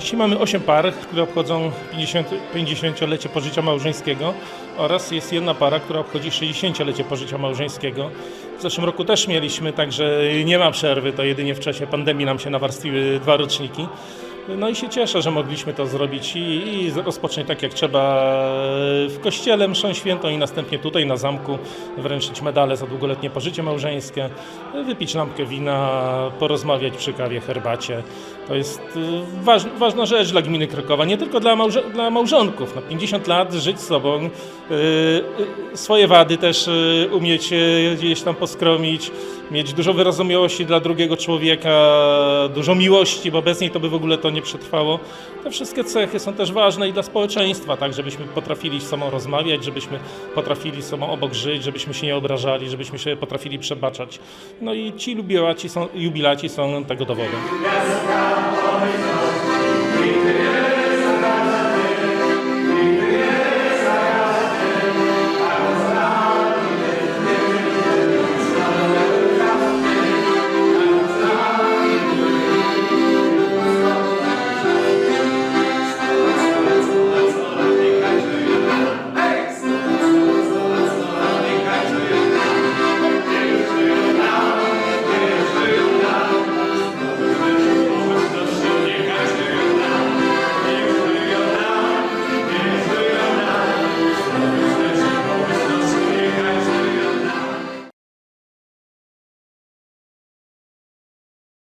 Dzisiaj mamy 8 par, które obchodzą 50, 50-lecie pożycia małżeńskiego oraz jest jedna para, która obchodzi 60-lecie pożycia małżeńskiego. W zeszłym roku też mieliśmy, także nie ma przerwy, to jedynie w czasie pandemii nam się nawarstwiły dwa roczniki. No i się cieszę, że mogliśmy to zrobić i, i rozpocząć tak jak trzeba w kościele mszę świętą i następnie tutaj na zamku wręczyć medale za długoletnie pożycie małżeńskie, wypić lampkę wina, porozmawiać przy kawie, herbacie. To jest y, waż, ważna rzecz dla gminy Krakowa, nie tylko dla, małże, dla małżonków. No, 50 lat żyć z sobą, y, y, swoje wady też umieć gdzieś tam poskromić, mieć dużo wyrozumiałości dla drugiego człowieka, dużo miłości, bo bez niej to by w ogóle to nie przetrwało. Te wszystkie cechy są też ważne i dla społeczeństwa, tak, żebyśmy potrafili sobą rozmawiać, żebyśmy potrafili sobą obok żyć, żebyśmy się nie obrażali, żebyśmy się potrafili przebaczać. No i ci jubilaci są, jubilaci są tego dowodem.